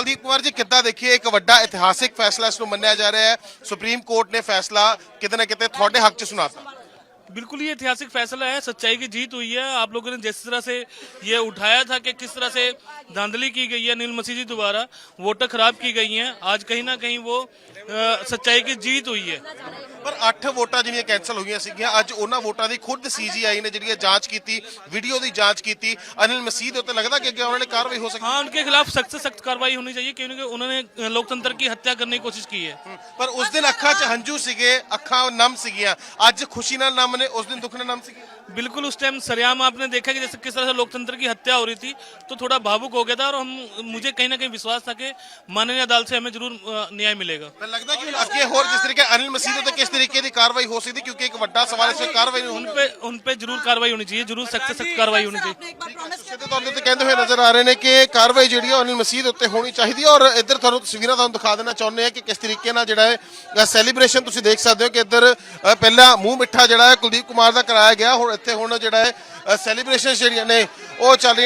ਕੁਲਦੀਪ ਕੁਮਾਰ ਜੀ ਕਿੱਦਾਂ ਦੇਖੀਏ ਇੱਕ ਵੱਡਾ ਇਤਿਹਾਸਿਕ ਫੈਸਲਾ ਇਸ ਨੂੰ ਮੰਨਿਆ ਜਾ ਰਿਹਾ ਹੈ ਸੁਪਰੀਮ ਕੋਰਟ ਨੇ ਫੈਸਲਾ ਕਿਤੇ ਨਾ ਕਿਤੇ ਤੁਹਾਡੇ ਹੱਕ 'ਚ ਸੁਣਾਤਾ बिल्कुल ये ऐतिहासिक फैसला है सच्चाई की जीत हुई है आप लोगों ने जिस तरह से ये उठाया था कि किस तरह से धांधली की गई है नील मसीह जी द्वारा वोटर खराब की गई हैं आज कहीं ना कहीं वो अ, सच्चाई की जीत हुई है ਪਰ 8 ਵੋਟਾਂ ਜਿਹੜੀਆਂ ਕੈਨਸਲ ਹੋਈਆਂ ਸੀਗੀਆਂ ਅੱਜ ਉਹਨਾਂ ਵੋਟਾਂ ਦੀ ਖੁਦ ਸੀਜੀਆਈ ਨੇ ਜਿਹੜੀ ਹੈ ਜਾਂਚ ਕੀਤੀ ਵੀਡੀਓ ਦੀ ਜਾਂਚ ਕੀਤੀ ਅਨਿਲ ਮਸੀਹ ਦੇ ਉੱਤੇ ਲੱਗਦਾ ਕਿ ਅੱਗੇ ਉਹਨਾਂ ਨੇ ਕਾਰਵਾਈ ਹੋ ਸਕਦੀ हाँ उनके खिलाफ सख्त से सख्त कार्रवाई होनी चाहिए क्योंकि उन्होंने अ, लोकतंत्र की हत्या करने की कोशिश की है ਪਰ ਉਸ ਦਿਨ ਅੱਖਾਂ 'ਚ ਹੰਝੂ ਸੀਗੇ ਅੱਖਾਂ ਨਮ ਸੀਗੀਆਂ ਅੱਜ ਖੁਸ਼ੀ ਨਾਲ ਨਮ ਨੇ ਉਸ ਦਿਨ ਦੁੱਖ ਨਾਲ ਨਮ ਸੀਗੇ बिल्कुल उस टाइम सरेआम आपने देखा कि जैसे किस तरह से लोकतंत्र की हत्या हो रही थी तो थोड़ा भावुक हो गया था और हम मुझे कहीं ना कहीं विश्वास था कि माननीय अदालत से हमें जरूर अ, न्याय मिलेगा ਮੈਨੂੰ ਲੱਗਦਾ ਕਿ ਅੱਗੇ ਹੋਰ ਜਿਸ ਤਰੀਕੇ ਅਨਿਲ ਮਸੀਹ ਦੇ ਉੱਤੇ ਕਿਸ ਤਰੀਕੇ ਦੀ ਕਾਰਵਾਈ ਹੋ ਸਕਦੀ ਕਿਉਂਕਿ ਇੱਕ ਵੱਡਾ ਸਵਾਲ ਇਸ ਵਿੱਚ ਕਾਰਵਾਈ ਨਹੀਂ उन ਹੋਣੀ पे उन पे जरूर कार्रवाई होनी चाहिए जरूर सख्त से सख्त कार्रवाई होनी चाहिए आपने एक बार प्रॉमिस ਸਿੱਧੇ ਤੌਰ ਤੇ ਕਹਿੰਦੇ ਹੋਏ ਨਜ਼ਰ ਆ ਰਹੇ ਨੇ ਕਿ ਕਾਰਵਾਈ ਜਿਹੜੀ ਹੈ ਅਨਿਲ ਮਸੀਹ ਦੇ ਉੱਤੇ ਹੋਣੀ ਚਾਹੀਦੀ ਹੈ ਔਰ ਇੱਧਰ ਤੁਹਾਨੂੰ ਤਸਵੀਰਾਂ ਤੁਹਾਨੂੰ ਦਿਖਾ ਦੇਣਾ ਚਾਹੁੰਦੇ ਆ ਕਿ ਕਿਸ ਤਰੀਕੇ ਨਾਲ ਜਿਹੜਾ ਹੈ ਸੈਲੀਬ੍ਰੇਸ਼ਨ ਤੁਸੀਂ ਦੇਖ ਸਕਦੇ ਹੋ ਕਿ ਇੱਧਰ ਅ, ਪਹਿਲਾਂ ਮੂੰਹ ਮਿੱਠਾ ਜਿਹੜਾ ਹੈ ਕੁਲਦੀਪ ਕੁਮਾਰ ਦਾ ਕਰਾਇਆ ਗਿਆ ਹੁਣ ਇੱਥੇ ਹੁਣ ਜਿਹੜਾ ਹੈ ਸੈਲੀਬ੍ਰੇਸ਼ਨ ਜਿਹੜੀਆਂ ਨੇ ਉਹ ਚੱਲ ਰਹੀਆਂ ਨੇ।